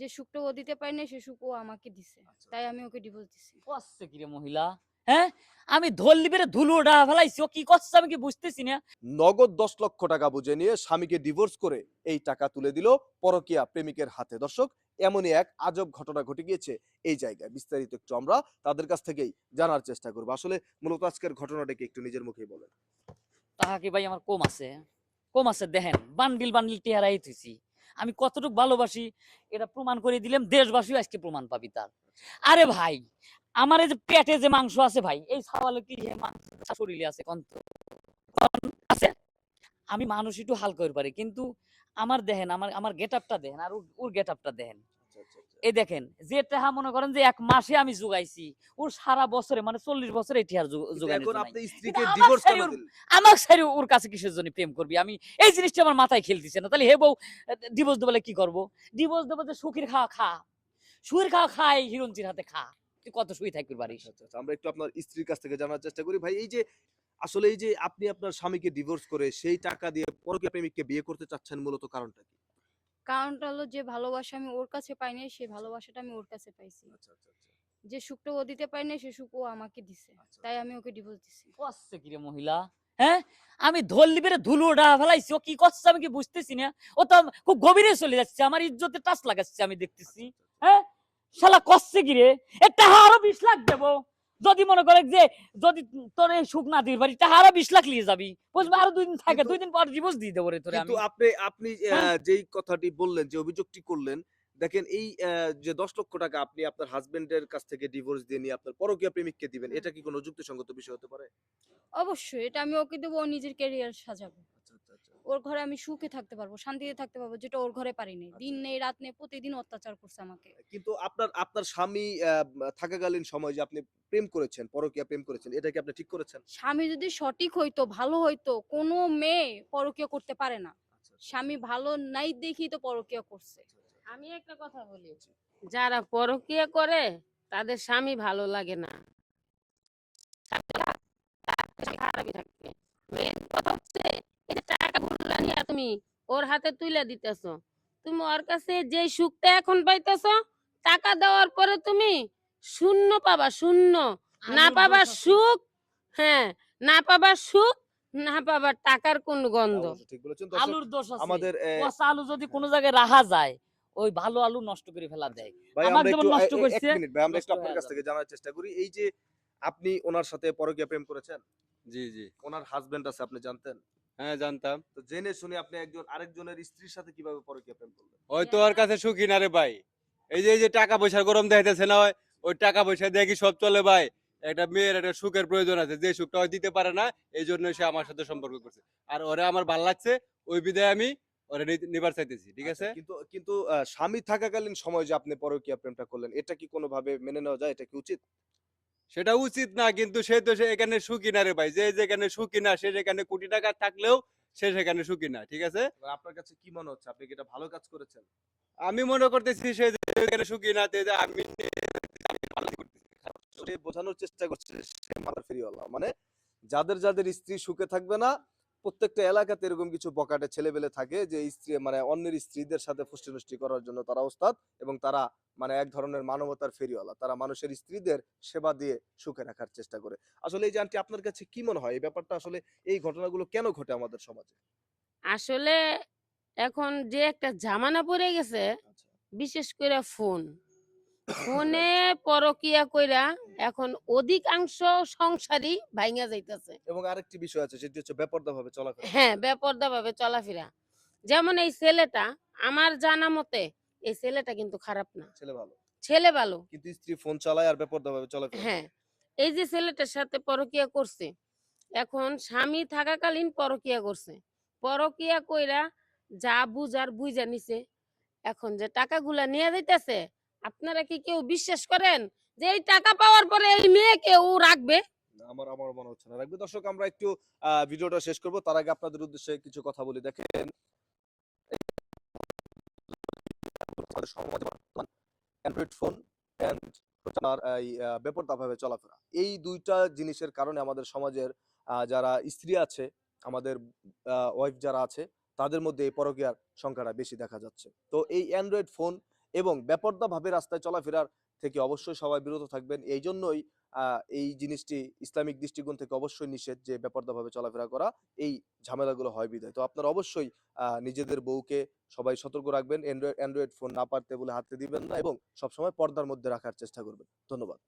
যে সুখটা ও দিতে পারে না সে সুখ ও আমাকে দিছে। তাই আমি ওকে ডিভোর্স দিছি। করছে কি রে মহিলা? হ্যাঁ? আমি ধরলি বেড়ে ধুলো ডা ফেলাইছি ও কি করছে আমি কি বুঝতেছি না। নগদ দশ লক্ষ টাকা বুঝে নিয়ে স্বামীকে ডিভোর্স করে এই টাকা তুলে দিল পরকিয়া প্রেমিকের হাতে। দর্শক এমনই এক আজব ঘটনা ঘটে গিয়েছে এই জায়গায়। বিস্তারিত একটু আমরা তাদের কাছ থেকেই জানার চেষ্টা করব। আসলে মূলত আজকের ঘটনাটাকে একটু নিজের মুখেই বলেন। তাহা কি ভাই আমার কম আছে? কম আছে দেখেন বান্ডিল বান্ডিল টেহারাই থুইছি। আমি কতটুকু ভালোবাসি এটা প্রমাণ করে দিলাম, দেশবাসীও আজকে প্রমাণ পাবি তার। আরে ভাই, আমার এই যে পেটে যে মাংস আছে ভাই, এই সওয়ালে কি মাংস? শরীরে আছে কন্ত আছে। আমি মানুষ একটু হালকা করে পারি কিন্তু আমার দেখেন, আমার আমার গেট আপটা দেখেন, আর ওর গেট আপটা দেখেন। এই দেখেন যে মনে করেন যে এক মাসে আমি জুগাইছি। ওর সারা বছরে মানে চল্লিশ বছরে এই টিহার আমার সারি ওর কাছে কিসের জন্য প্রেম করবি? আমি এই জিনিসটা আমার মাথায় খেলতেছে না। তাহলে হে বউ ডিভোর্স দেবলে কি করব? ডিভোর্স দেবো যে সুখের খাওয়া খা। সুখের খাওয়া খাই হিরঞ্জির হাতে খা। তুই কত সুই থাকবি আচ্ছা, আচ্ছা, আচ্ছা, আমরা একটু আপনার স্ত্রীর কাছ থেকে জানার চেষ্টা করি। ভাই এই যে আসলে এই যে আপনি আপনার স্বামীকে ডিভোর্স করে সেই টাকা দিয়ে পরকীয়া প্রেমিককে বিয়ে করতে চাচ্ছেন মূলত কারণটা কি? কারণটা হলো যে ভালোবাসা আমি ওর কাছে পাই নাই সেই ভালোবাসাটা আমি ওর কাছে পাইছি। আচ্ছা আচ্ছা আচ্ছা। যে সুখটা ও দিতে পারে না সে সুখ ও আমাকে দিছে। তাই আমি ওকে ডিভোর্স দিছি। করছে কি রে মহিলা? হ্যাঁ? আমি ধরলি বেড়ে ধুলো ডা ফেলাইছি ও কি করছে আমি কি বুঝতেছি না? ও তো খুব গভীরে চলে যাচ্ছে আমার ইজ্জতে টাচ লাগাচ্ছে আমি দেখতেছি। হ্যাঁ? শালা কষছে কি রে? এটা আরও বিশ লাখ দেবো যদি মনে করে যে যদি তোর এই সুখ না দিতে পারি তাহলে আরও বিশ লাখ নিয়ে যাবি। বুঝবি আরও দুই দিন থাকে দুই দিন পর ডিভোর্স দিয়ে দেবো রে তোরে আমি। কিন্তু আপনি আপনি হ্যাঁ। যেই কথাটি বললেন যে অভিযোগটি করলেন দেখেন এই যে দশ লক্ষ টাকা আপনি আপনার হাজবেন্ডের কাছ থেকে ডিভোর্স দিয়ে নিয়ে আপনার পরকীয়া প্রেমিককে দিবেন এটা কি কোনো যুক্তিসঙ্গত বিষয় হতে পারে? অবশ্যই এটা আমি ওকে দেবো ও নিজের ক্যারিয়ার সাজাবে। ওর ঘরে আমি সুখে থাকতে পারব শান্তিতে থাকতে পারব যেটা ওর ঘরে পারিনি আচ্ছা। দিন নেই রাত নেই প্রতিদিন অত্যাচার করছে আমাকে কিন্তু আপনার আপনার স্বামী আহ, থাকাকালীন সময় যে আপনি প্রেম করেছেন পরকীয়া প্রেম করেছেন এটা কি আপনি ঠিক করেছেন স্বামী যদি সঠিক হইতো ভালো হইতো কোনো মেয়ে পরকীয়া করতে পারে না আচ্ছা, স্বামী ভালো নাই দেখি তো পরকীয়া করছে আমি একটা কথা বলি যারা পরকিয়া করে তাদের স্বামী ভালো লাগে না খারাপই থাকবে মেন কথা হচ্ছে নিয়ে তুমি ওর হাতে তুলে দিতেছো। তুমি ওর কাছে যে সুখটা এখন পাইতেছো টাকা দেওয়ার পরে তুমি শূন্য পাবা শূন্য। না পাবা সুখ হ্যাঁ না পাবা সুখ না পাবা টাকার কোন গন্ধ। ঠিক বলেছেন। আলুর দোষ আছে। আমাদের পচা আলু যদি কোনো জায়গায় রাখা যায় ওই ভালো আলু নষ্ট করে ফেলা দেয়। আমার যেমন নষ্ট এ- এক মিনিট ভাই আমরা একটু আপনার কাছ থেকে জানার চেষ্টা করি। এই যে আপনি ওনার সাথে পরকীয়া প্রেম করেছেন? জি জি। ওনার হাজবেন্ড আছে আপনি জানতেন? হ্যাঁ জানতাম। তো জেনে শুনে আপনি একজন আরেকজনের স্ত্রীর সাথে কীভাবে পরকীয়া প্রেম করলেন? ওর কাছে সুখী না রে ভাই। এই যে এই যে টাকা পয়সার গরম দেখাইতেছে না ওই টাকা পয়সা দিয়ে কি সব চলে ভাই? একটা মেয়ের একটা সুখের প্রয়োজন আছে যে সুখটা ওই দিতে পারে না এই জন্য সে আমার সাথে সম্পর্ক করছে। আর ওরে আমার ভালো লাগছে ওই বিদায় আমি ওরে নিবার চাইতেছি ঠিক আছে? আচ্ছা, কিন্তু কিন্তু আহ, স্বামী থাকাকালীন সময় যে আপনি পরকীয়া প্রেমটা করলেন এটা কি কোনোভাবে মেনে নেওয়া যায়? এটা কি উচিত? সেটা উচিত না কিন্তু সে তো সে এখানে সুখী না রে ভাই। যে যেখানে সুখী না সে যেখানে কোটি টাকা থাকলেও সে সেখানে সুখী না ঠিক আছে? আপনার কাছে কি মনে হচ্ছে? আপনি কি এটা ভালো কাজ করেছেন? আমি মনে করতেছি সে যেখানে সুখী না তে আমি বোঝানোর চেষ্টা করছে সে মাথা ফেরিওয়ালা। মানে যাদের যাদের স্ত্রী সুখে থাকবে না প্রত্যেকটা এলাকাতে এরকম কিছু বকাটে ছেলেবেলে থাকে যে স্ত্রী মানে অন্যের স্ত্রীদের সাথে ফুষ্টি করার জন্য তারা ওস্তাদ এবং তারা মানে এক ধরনের মানবতার ফেরিওয়ালা। তারা মানুষের স্ত্রীদের সেবা দিয়ে সুখে রাখার চেষ্টা করে। আসলে এই যে আন্টি আপনার কাছে কি মনে হয়? এই ব্যাপারটা আসলে এই ঘটনাগুলো কেন ঘটে আমাদের সমাজে? আসলে এখন যে একটা জামানা পড়ে গেছে বিশেষ করে ফোন। ফোনে পরকিয়া কইরা এখন অধিকাংশ সংসারই ভাইঙ্গা যাইতেছে। এবং আরেকটি বিষয় আছে সেটি হচ্ছে বেপর্দা ভাবে চলাফেরা। হ্যাঁ বেপরদা ভাবে চলাফেরা। যেমন এই ছেলেটা আমার জানা মতে এই ছেলেটা কিন্তু খারাপ না। ছেলে ভালো। ছেলে ভালো। কিন্তু স্ত্রী ফোন চালায় আর বেপর্দা ভাবে চলাফেরা হ্যাঁ এই যে ছেলেটার সাথে পরকিয়া করছে এখন স্বামী থাকাকালীন পরকিয়া করছে। পরকিয়া কইরা যা বুঝার বুঝা নিছে। এখন যে টাকাগুলা নিয়ে যাইতেছে আপনারা কি কেউ বিশ্বাস করেন যে এই টাকা পাওয়ার পরে এই মেয়েকে ও রাখবে? আমার আমার মনে হচ্ছে না। রাখবে। দর্শক, আমরা একটু ভিডিওটা শেষ করব। তার আগে আপনাদের উদ্দেশ্যে কিছু কথা বলি। দেখেন অ্যান্ড্রয়েড ফোন অ্যান্ড এই চলাফেরা। এই দুইটা জিনিসের কারণে আমাদের সমাজের যারা স্ত্রী আছে, আমাদের ওয়াইফ যারা আছে, তাদের মধ্যে এই পরকীয়ার সংখ্যাটা বেশি দেখা যাচ্ছে। তো এই অ্যান্ড্রয়েড ফোন এবং বেপর্দা ভাবে রাস্তায় চলাফেরার থেকে অবশ্যই সবাই বিরত থাকবেন। এই জন্যই এই জিনিসটি ইসলামিক দৃষ্টিকোণ থেকে অবশ্যই নিষেধ যে বেপর্দা ভাবে চলাফেরা করা, এই ঝামেলাগুলো হয় বিদায় তো আপনারা অবশ্যই নিজেদের বউকে সবাই সতর্ক রাখবেন। অ্যান্ড্রয়েড অ্যান্ড্রয়েড ফোন না পারতে বলে হাতে দিবেন না এবং সবসময় পর্দার মধ্যে রাখার চেষ্টা করবেন। ধন্যবাদ।